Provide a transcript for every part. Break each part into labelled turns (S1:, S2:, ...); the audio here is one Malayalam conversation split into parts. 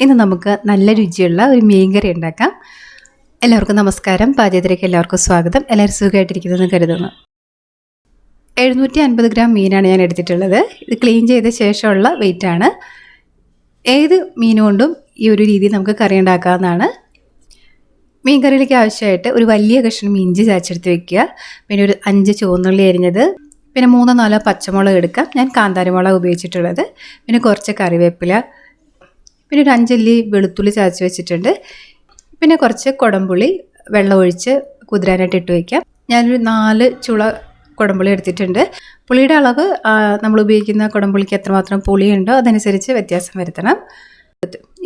S1: ഇന്ന് നമുക്ക് നല്ല രുചിയുള്ള ഒരു മീൻ കറി ഉണ്ടാക്കാം. എല്ലാവർക്കും നമസ്കാരം. പാചകത്തിലേക്ക് എല്ലാവർക്കും സ്വാഗതം. എല്ലാവരും സുഖമായിട്ടിരിക്കുന്നതെന്ന് കരുതുന്നു. എഴുന്നൂറ്റി അൻപത് ഗ്രാം മീനാണ് ഞാൻ എടുത്തിട്ടുള്ളത്. ഇത് ക്ലീൻ ചെയ്ത ശേഷമുള്ള വെയിറ്റാണ് ഏത് മീനുകൊണ്ടും ഈ ഒരു രീതിയിൽ നമുക്ക് കറി ഉണ്ടാക്കാവുന്നതാണ്. മീൻ കറിയിലേക്ക് ആവശ്യമായിട്ട് ഒരു വലിയ കഷ്ണം ഇഞ്ചി ചാച്ചെടുത്ത് വെക്കുക. പിന്നെ ഒരു അഞ്ച് ചുവന്നുള്ളി അരിഞ്ഞത്. പിന്നെ മൂന്നോ നാലോ പച്ചമുളക് എടുക്കാം. ഞാൻ കാന്താരിമുളക് ഉപയോഗിച്ചിട്ടുള്ളത്. പിന്നെ കുറച്ച് കറിവേപ്പില. പിന്നെ ഒരു അഞ്ചല്ലി വെളുത്തുള്ളി ചതച്ച് വെച്ചിട്ടുണ്ട്. പിന്നെ കുറച്ച് കുടംപുളി വെള്ളം ഒഴിച്ച് കുതിരാനായിട്ട് ഇട്ട് വയ്ക്കാം ഞാനൊരു നാല് ചുള കുടംപുളി എടുത്തിട്ടുണ്ട്. പുളിയുടെ അളവ് നമ്മൾ ഉപയോഗിക്കുന്ന കുടംപുളിക്ക് എത്രമാത്രം പുളിയുണ്ടോ അതനുസരിച്ച് വ്യത്യാസം വരുത്തണം.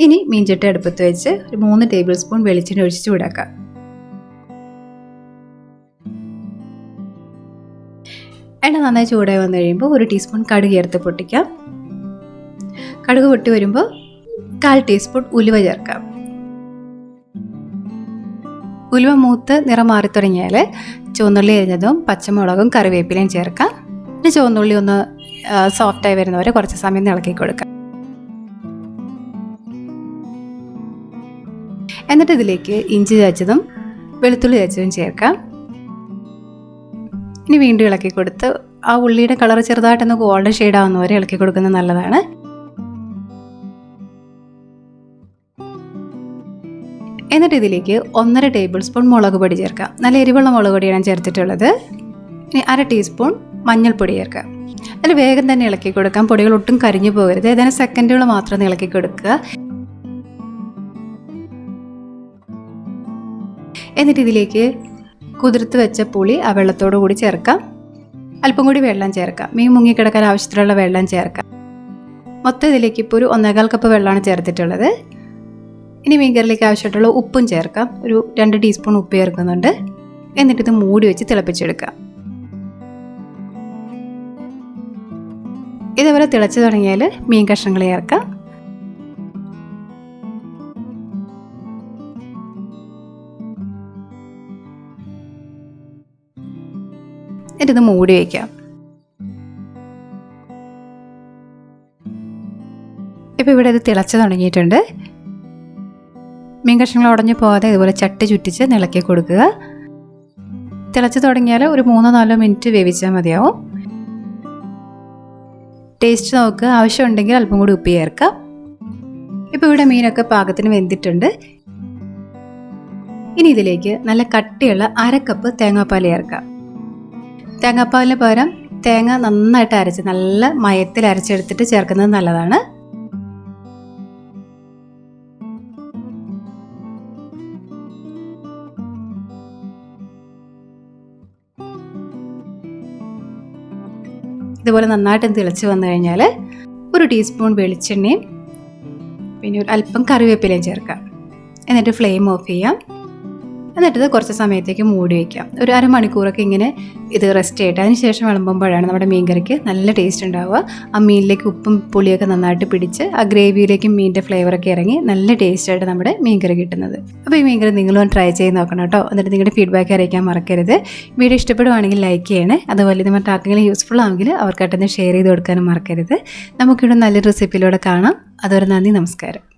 S1: ഇനി മീൻചട്ടി അടുപ്പത്ത് വെച്ച് ഒരു മൂന്ന് ടേബിൾ സ്പൂൺ വെളിച്ചെണ്ണ ഒഴിച്ച് ചൂടാക്കാം. എണ്ണ നന്നായി ചൂടായി വന്നു കഴിയുമ്പോൾ ഒരു ടീസ്പൂൺ കടുക് ചേർത്ത് പൊട്ടിക്കാം. കടുക് പൊട്ടി വരുമ്പോൾ കാൽ ടീസ്പൂൺ ഉലുവ ചേർക്കാം. ഉലുവ മൂത്ത് നിറം മാറി തുടങ്ങിയാൽ ചുവന്നുള്ളി എരിഞ്ഞതും പച്ചമുളകും കറിവേപ്പിലയും ചേർക്കാം. പിന്നെ ചുവന്നുള്ളി ഒന്ന് സോഫ്റ്റായി വരുന്നവരെ കുറച്ച് സമയം ഇളക്കി കൊടുക്കാം. എന്നിട്ട് ഇതിലേക്ക് ഇഞ്ചി ചതച്ചതും വെളുത്തുള്ളി ചതച്ചതും ചേർക്കാം. ഇനി വീണ്ടും ഇളക്കി കൊടുത്ത് ആ ഉള്ളിയുടെ കളർ ചെറുതായിട്ടൊന്ന് ഗോൾഡൻ ഷെയ്ഡ് ആവുന്നവരെ ഇളക്കി കൊടുക്കുന്നത് നല്ലതാണ്. എന്നിട്ട് ഇതിലേക്ക് ഒന്നര ടേബിൾ സ്പൂൺ മുളക് പൊടി ചേർക്കാം. നല്ല എരിവുള്ള മുളക് പൊടിയാണ് ചേർത്തിട്ടുള്ളത്. ഇനി അര ടീസ്പൂൺ മഞ്ഞൾപ്പൊടി ചേർക്കുക അതിൽ വേഗം തന്നെ ഇളക്കി കൊടുക്കാം. പൊടികൾ ഒട്ടും കരിഞ്ഞു പോകരുത്. ഏതാനും സെക്കൻഡുകൾ മാത്രം ഇളക്കി കൊടുക്കുക. എന്നിട്ട് ഇതിലേക്ക് കുതിർത്ത് വെച്ച പുളി ആ വെള്ളത്തോടു കൂടി ചേർക്കാം. അല്പം കൂടി വെള്ളം ചേർക്കാം. മീൻ മുങ്ങിക്കിടക്കാൻ ആവശ്യത്തിലുള്ള വെള്ളം ചേർക്കാം. മൊത്തം ഇതിലേക്ക് ഇപ്പോൾ ഒരു ഒന്നേകാൽ കപ്പ് വെള്ളമാണ് ചേർത്തിട്ടുള്ളത്. ഇനി മീൻകറിലേക്ക് ആവശ്യമായിട്ടുള്ള ഉപ്പും ചേർക്കാം. ഒരു രണ്ട് ടീസ്പൂൺ ഉപ്പ് ചേർക്കുന്നുണ്ട്. എന്നിട്ടിത് മൂടി വെച്ച് തിളപ്പിച്ചെടുക്കാം. ഇതേപോലെ തിളച്ച് തുടങ്ങിയാൽ മീൻ കഷ്ണങ്ങൾ ചേർക്കാം. എന്നിട്ടിത് മൂടി വയ്ക്കാം ഇപ്പോൾ ഇവിടെ ഇത് തിളച്ച് തുടങ്ങിയിട്ടുണ്ട്. മീൻ കഷ്ണങ്ങൾ ഉടഞ്ഞു പോകാതെ ഇതുപോലെ ചട്ടി ചുറ്റിച്ച് നിളക്കി കൊടുക്കുക. തിളച്ച് തുടങ്ങിയാൽ ഒരു മൂന്നോ നാലോ മിനിറ്റ് വേവിച്ചാൽ മതിയാവും. ടേസ്റ്റ് നോക്കുക. ആവശ്യമുണ്ടെങ്കിൽ അല്പം കൂടി ഉപ്പ് ചേർക്കാം. ഇപ്പോൾ ഇവിടെ മീനൊക്കെ പാകത്തിന് വെന്തിട്ടുണ്ട്. ഇനി ഇതിലേക്ക് നല്ല കട്ടിയുള്ള അരക്കപ്പ് കപ്പ് തേങ്ങാപ്പാൽ ചേർക്കാം. തേങ്ങാപ്പാലിന് പകരം തേങ്ങ നന്നായിട്ട് അരച്ച് നല്ല മയത്തിൽ അരച്ചെടുത്തിട്ട് ചേർക്കുന്നത് നല്ലതാണ്. ഇതുപോലെ നന്നായിട്ട് തിളച്ച് വന്നു കഴിഞ്ഞാൽ ഒരു ടീസ്പൂൺ വെളിച്ചെണ്ണയും പിന്നെ ഒരു അല്പം കറിവേപ്പിലയും ചേർക്കാം. എന്നിട്ട് ഫ്ലെയിം ഓഫ് ചെയ്യാം. എന്നിട്ട് ഇത് കുറച്ച് സമയത്തേക്ക് മൂടി വയ്ക്കാം ഒരു അരമണിക്കൂറൊക്കെ ഇങ്ങനെ ഇത് റെസ്റ്റ് ചെയ്യട്ടെ. അതിന് ശേഷം വിളമ്പുമ്പോഴാണ് നമ്മുടെ മീൻകറിക്ക് നല്ല ടേസ്റ്റ് ഉണ്ടാവുക. ആ മീനിലേക്ക് ഉപ്പും പുളിയൊക്കെ നന്നായിട്ട് പിടിച്ച് ആ ഗ്രേവിയിലേക്കും മീനിന്റെ ഫ്ലേവറൊക്കെ ഇറങ്ങി നല്ല ടേസ്റ്റായിട്ട് നമ്മുടെ മീൻകറി കിട്ടുന്നത്. അപ്പോൾ ഈ മീൻകറി നിങ്ങളും ട്രൈ ചെയ്ത് നോക്കണം കേട്ടോ. എന്നിട്ട് നിങ്ങളുടെ ഫീഡ്ബാക്ക് അറിയിക്കാൻ മറക്കരുത്. വീഡിയോ ഇഷ്ടപ്പെടുവാണെങ്കിൽ ലൈക്ക് ചെയ്യണേ. അതുപോലെ ഇത് മറ്റാർക്കെങ്കിലും യൂസ്ഫുൾ ആണെങ്കിൽ അവർക്കായിട്ടൊന്ന് ഷെയർ ചെയ്ത് കൊടുക്കാനും മറക്കരുത്. നമുക്കിവിടെ നല്ലൊരു റെസിപ്പിയിലൂടെ കാണാം. അതുവരെ നന്ദി നമസ്കാരം.